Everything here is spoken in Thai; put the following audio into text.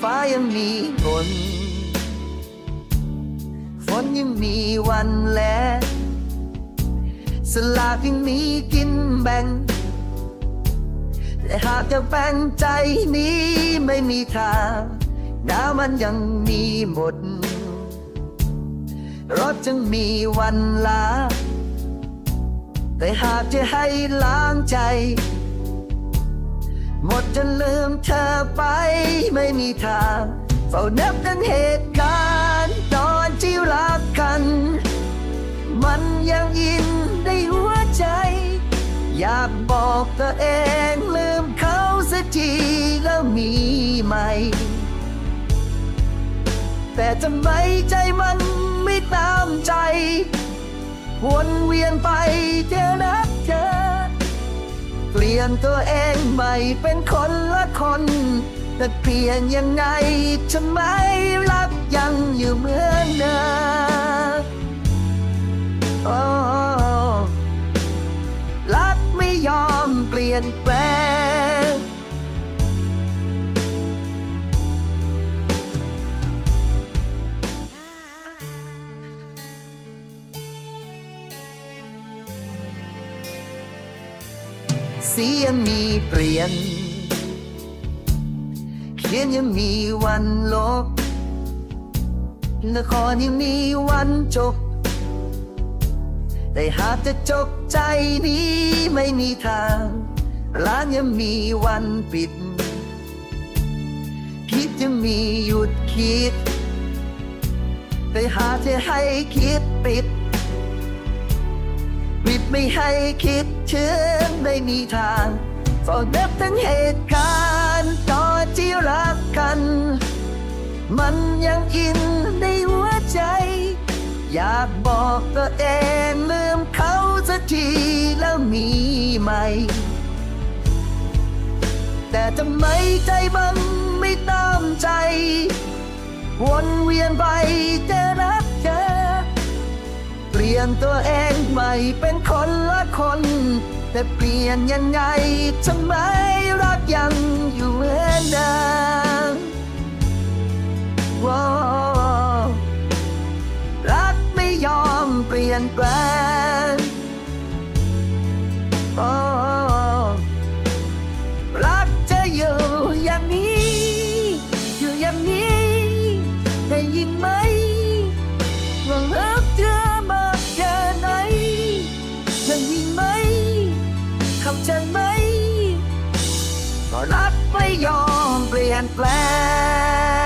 ฟ้ายังมีฝนฝนยังมีวันแล สลากยังมีกินแบ่ง แต่หากจะแบ่งใจนี้ไม่มีทางนาวมันยังมีหมด รถจึงมีวันลา แต่หากจะให้ล้างใจ หมดจนลืมเธอไปไม่มีทางเฝ้านับกันเหตุการณ์ตอนที่รักกัน มันยังอินในหัวใจ อยากบอกตัวเองลืมเขาสักทีแล้วมีไหม แต่ทำไมใจมันไม่ตามใจ วนเวียนไปเจอนักเจอ เปลี่ยนตัวเองใหม่เป็นคนละคน แต่เปลี่ยนยังไงทำไมรักยังอยู่เหมือนเดิมโอ้รักไม่ยอมเปลี่ยนแปลง เสียงมีเปลี่ยน เขียนยังมีวันลบละครยังมีวันจบ แต่หากจะจบใจนี้ไม่มีทางร้านยังมีวันปิด คิดยังมีหยุดคิดแต่หากจะให้คิดปิด ไม่ให้คิดถึงไม่มีทางเฝ้านับทั้งเหตุการณ์ตอนที่รักกัน มันยังอินในหัวใจ อยากบอกตัวเองลืมเขาสักทีแล้วมีไหม แต่ทำไมใจมันไม่ตามใจ วนเวียนไปเธอเป ลี่ยนตัวเองใหม่เป็นคนละคน แต่เปลี่ยนยังไงทำไมรักยังอยู่เหมือนเดิมว้ารักไม่ยอมเปลี่ยนแปลง ไม่ยอมเปลี่ยนแปลง